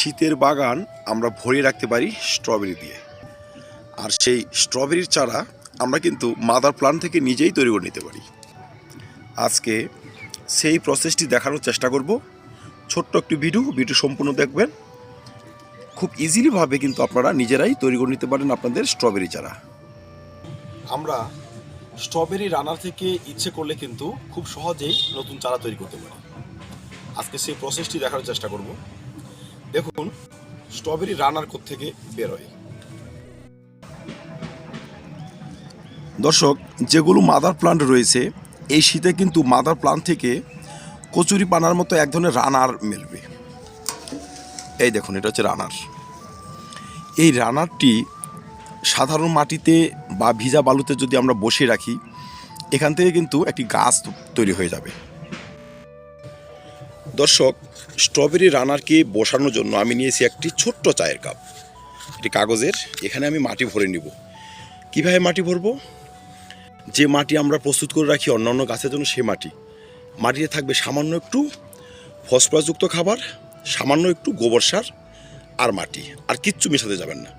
শীতের বাগান আমরা ভরিয়ে রাখতে পারি স্ট্রবেরি দিয়ে। আর সেই স্ট্রবেরির চারা আমরা কিন্তু মাদার প্লান্ট থেকে নিজেই তৈরি করে নিতে পারি। আজকে সেই প্রসেসটি দেখানোর চেষ্টা করব। ছোট্ট একটি ভিডিও ভিডিও সম্পূর্ণ দেখবেন। খুব ইজিলিভাবে কিন্তু আপনারা নিজেরাই তৈরি করে নিতে পারেন আপনাদের স্ট্রবেরি চারা। আমরা স্ট্রবেরি রানার থেকে ইচ্ছে করলে কিন্তু খুব সহজেই নতুন চারা তৈরি করতে পারি। আজকে সেই প্রসেসটি দেখানোর চেষ্টা করব। দেখুন, স্ট্রবেরি রানার থেকে বেরোয় দর্শক, যেগুলো মাদার প্লান্ট রয়েছে, এই শীতে কিন্তু মাদার প্লান্ট থেকে কচুরি পানার মতো এক ধরনের রানার মেলবে। এই দেখুন, এটা হচ্ছে রানার। এই রানারটি সাধারণ মাটিতে বা ভিজা বালুতে যদি আমরা বসিয়ে রাখি, এখান থেকে কিন্তু একটি গাছ তৈরি হয়ে যাবে। দর্শক, স্ট্রবেরি রানারকে বসানোর জন্য আমি নিয়েছি একটি ছোট্ট চায়ের কাপ। এটি কাগজের, এখানে আমি মাটি ভরে নিব। কীভাবে মাটি ভরবো? যে মাটি আমরা প্রস্তুত করে রাখি অন্যান্য গাছের জন্য সে মাটি। মাটিতে থাকবে সামান্য একটু ফসফরাসযুক্ত খাবার, সামান্য একটু গোবর সার আর মাটি। আর কিচ্ছু মেশাতে যাবেন না।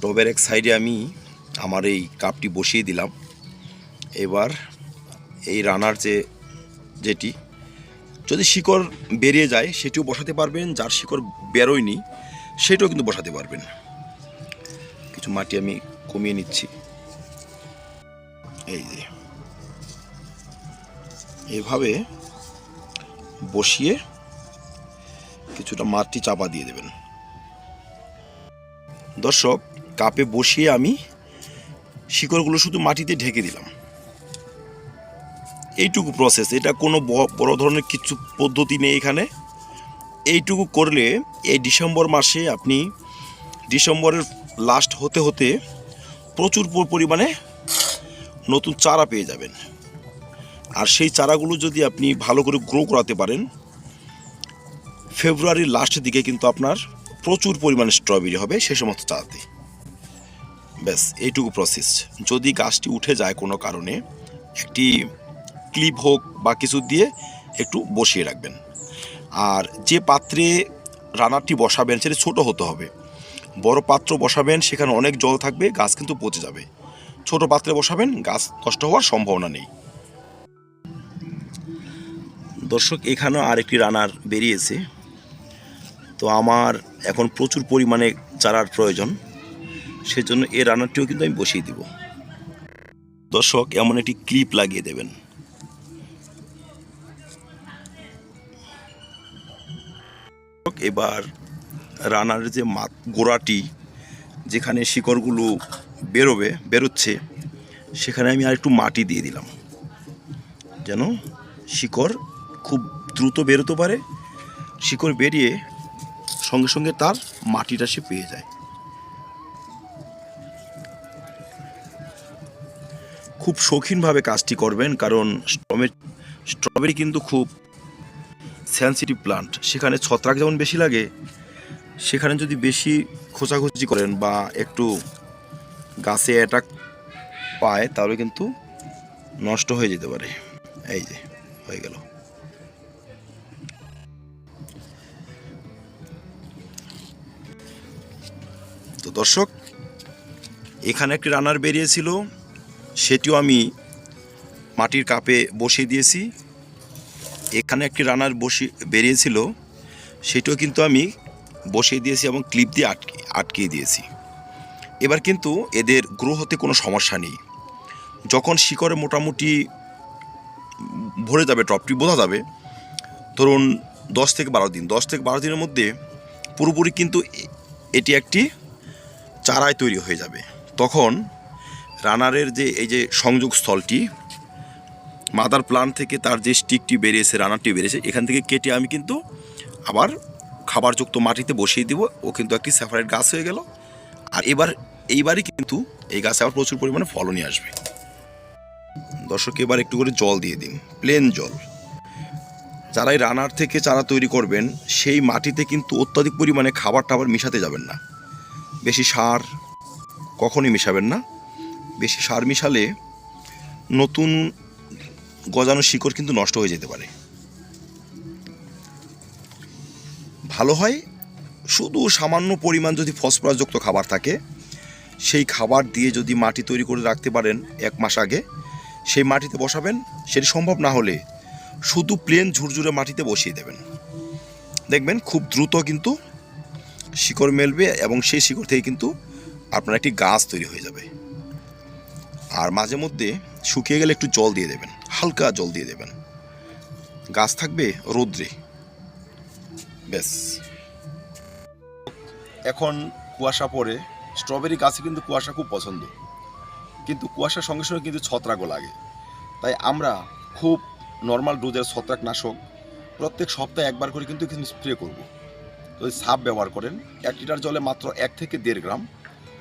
টবের এক সাইডে আমি আমার এই কাপটি বসিয়ে দিলাম। এবার এই রানার যে, যেটি, যদি শিকড় বেরিয়ে যায়, সেটিও বসাতে পারবেন, যার শিকড় বেরোয়নি, সেটাও কিন্তু বসাতে পারবেন। কিছু মাটি আমি কমিয়ে নিচ্ছি। এই যে, এভাবে বসিয়ে কিছুটা মাটি চাপা দিয়ে দেবেন। দর্শক কাপে বসিয়ে আমি শিকড়গুলো শুধু মাটিতে ঢেকে দিলাম। এইটুকু প্রসেস এটা কোনো বড় ধরনের কিছু পদ্ধতি নেই এখানে। এইটুকু করলে এই ডিসেম্বর মাসে আপনি, ডিসেম্বরের লাস্ট হতে হতে প্রচুর পরিমাণে নতুন চারা পেয়ে যাবেন। আর সেই চারাগুলো যদি আপনি ভালো করে গ্রো করাতে পারেন ফেব্রুয়ারির লাস্টের দিকে কিন্তু আপনার প্রচুর পরিমাণে স্ট্রবেরি হবে সে সমস্ত চারাতে। ব্যাস, এইটুকু প্রসেস যদি গাছটি উঠে যায় কোনো কারণে, একটি ক্লিপ হোক বা কিছু দিয়ে একটু বসিয়ে রাখবেন। আর যে পাত্রে রানারটি বসাবেন, সেটা ছোট হতে হবে। বড় পাত্র বসাবেন, সেখানে অনেক জল থাকবে, গাছ কিন্তু পচে যাবে। ছোট পাত্রে বসাবেন, গাছ নষ্ট হওয়ার সম্ভাবনা নেই। দর্শক, এখানেও আরেকটি রানার বেরিয়েছে। তো আমার এখন প্রচুর পরিমাণে চারার প্রয়োজন। সেজন্য এই রানারটিও কিন্তু আমি বসিয়ে দিব। দর্শক, এমন একটি ক্লিপ লাগিয়ে দেবেন। এবার রানার যে গোড়াটি, যেখানে শিকড়গুলো বেরোবে, বেরোচ্ছে, সেখানে আমি আর একটু মাটি দিয়ে দিলাম। যেন শিকড় খুব দ্রুত বেরোতে পারে, শিকড় বেরিয়ে সঙ্গে সঙ্গে তার মাটিটা সে পেয়ে যায়। খুব শৌখিনভাবে কাজটি করবেন, কারণ স্ট্রবেরি কিন্তু খুব সেন্সিটিভ প্লান্ট সেখানে ছত্রাক যেমন বেশি লাগে, সেখানে যদি বেশি খোঁচাখুচি করেন বা একটু গাছে অ্যাটাক পায়, তাহলে কিন্তু নষ্ট হয়ে যেতে পারে। এই যে, হয়ে গেল। তো দর্শক, এখানে একটি রানার বেরিয়েছিল। সেটিও আমি মাটির কাপে বসিয়ে দিয়েছি। এখানে একটি রানার বসে, বেরিয়েছিল, সেটিও কিন্তু আমি বসিয়ে দিয়েছি এবং ক্লিপ দিয়ে আটকে, আটকিয়ে দিয়েছি। এবার কিন্তু এদের গ্রো হতে কোনো সমস্যা নেই। যখন শিকড়ে মোটামুটি ভরে যাবে, টপটি বোঝা যাবে, ধরুন দশ থেকে বারো দিন, দশ থেকে বারো দিনের মধ্যে পুরোপুরি কিন্তু এটি একটি চারায় তৈরি হয়ে যাবে। তখন রানারের যে এই যে সংযোগ স্থলটি, মাদার প্লান্ট থেকে তার যে স্টিকটি বেরিয়েছে, রানারটি বেরিয়েছে, এখান থেকে কেটে আমি কিন্তু আবার খাবারযুক্ত মাটিতে বসিয়ে দিব। ও কিন্তু একটি সেপারেট গাছ হয়ে গেল। আর এবার, এইবারই কিন্তু এই গাছে আবার প্রচুর পরিমাণে ফলনই আসবে। দর্শক, এবার একটু করে জল দিয়ে দিন প্লেন জল। যারা এই রানার থেকে চারা তৈরি করবেন, সেই মাটিতে কিন্তু অত্যাধিক পরিমাণে খাবার টাবার মিশাতে যাবেন না। বেশি সার কখনই মিশাবেন না। বেশি সার মিশালে নতুন গজানো শিকড় কিন্তু নষ্ট হয়ে যেতে পারে। ভালো হয়, শুধু সামান্য পরিমাণ যদি ফসফরাসযুক্ত খাবার থাকে, সেই খাবার দিয়ে যদি মাটি তৈরি করে রাখতে পারেন এক মাস আগে, সেই মাটিতে বসাবেন, সেটি সম্ভব না হলে শুধু প্লেন ঝুরঝুরে মাটিতে বসিয়ে দেবেন। দেখবেন খুব দ্রুত কিন্তু শিকড় মেলবে এবং সেই শিকড় থেকে কিন্তু আপনার একটি গাছ তৈরি হয়ে যাবে। আর মাঝে মধ্যে শুকিয়ে গেলে একটু জল দিয়ে দেবেন, হালকা জল দিয়ে দেবেন। গাছ থাকবে রৌদ্রে। ব্যাস। এখন কুয়াশা পড়ে, স্ট্রবেরি গাছে কিন্তু কুয়াশা খুব পছন্দ। কিন্তু কুয়াশার সঙ্গে সঙ্গে কিন্তু ছত্রাকও লাগে। তাই আমরা খুব নর্মাল ডোজের ছত্রাকনাশক প্রত্যেক সপ্তাহে একবার করে কিন্তু স্প্রে করব। যদি সাপ ব্যবহার করেন, এক লিটার জলে মাত্র এক থেকে দেড় গ্রাম।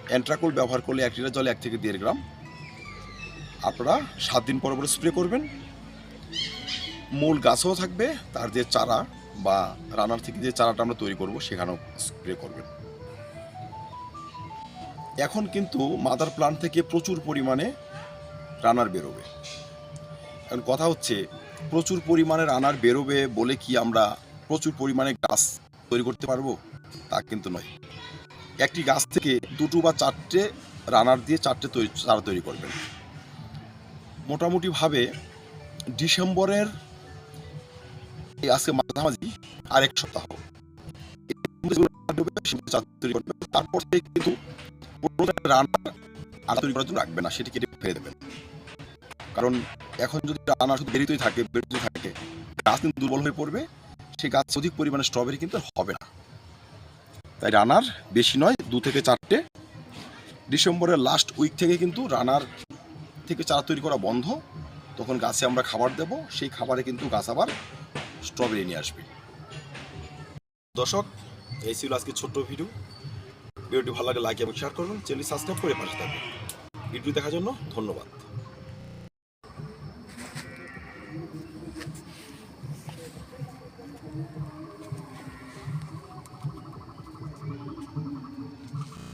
অ্যান্ট্রাকোল ব্যবহার করলে এক লিটার জলে এক থেকে দেড় গ্রাম। আপনারা সাত দিন পর পর স্প্রে করবেন। মূল গাছও থাকবে, তার যে চারা বা রানার থেকে যে চারাটা আমরা তৈরি করব, সেখানেও স্প্রে করবেন। এখন কিন্তু মাদার প্লান্ট থেকে প্রচুর পরিমাণে রানার বেরোবে। এখন কথা হচ্ছে, প্রচুর পরিমাণে রানার বেরোবে বলে কি আমরা প্রচুর পরিমাণে গাছ তৈরি করতে পারব? তা কিন্তু নয়। একটি গাছ থেকে দুটো বা চারটে রানার দিয়ে চারটে তৈরি চারা তৈরি করবেন। মোটামুটিভাবে ডিসেম্বরের আজকে মাঝামাঝি আরেক সপ্তাহ। তারপর থেকে কিন্তু রান্না আর তৈরি করার জন্য রাখবে না সেটি কেটে ফেলে দেবেন। কারণ এখন যদি রান্না শুধু বেরিতেই থাকে বেরিতেই থাকে, গাছ কিন্তু দুর্বল হয়ে পড়বে, সেই গাছ অধিক পরিমাণে স্ট্রবেরি কিন্তু হবে না। তাই রানার বেশি নয়, দু থেকে চারটে ডিসেম্বরের লাস্ট উইক থেকে কিন্তু রানার থেকে চারা তৈরি করা বন্ধ, তখন গাছে আমরা খাবার দেব, সেই খাবারে কিন্তু গাছ আবার স্ট্রবেরি নিয়ে আসবে। দর্শক, এই ছিল আজকে ছোট্ট ভিডিও ভিডিওটি ভালো লাগে লাইক এবং শেয়ার করুন চ্যানেল সাবস্ক্রাইব করে পাশে থাকবেন ভিডিও দেখার জন্য ধন্যবাদ।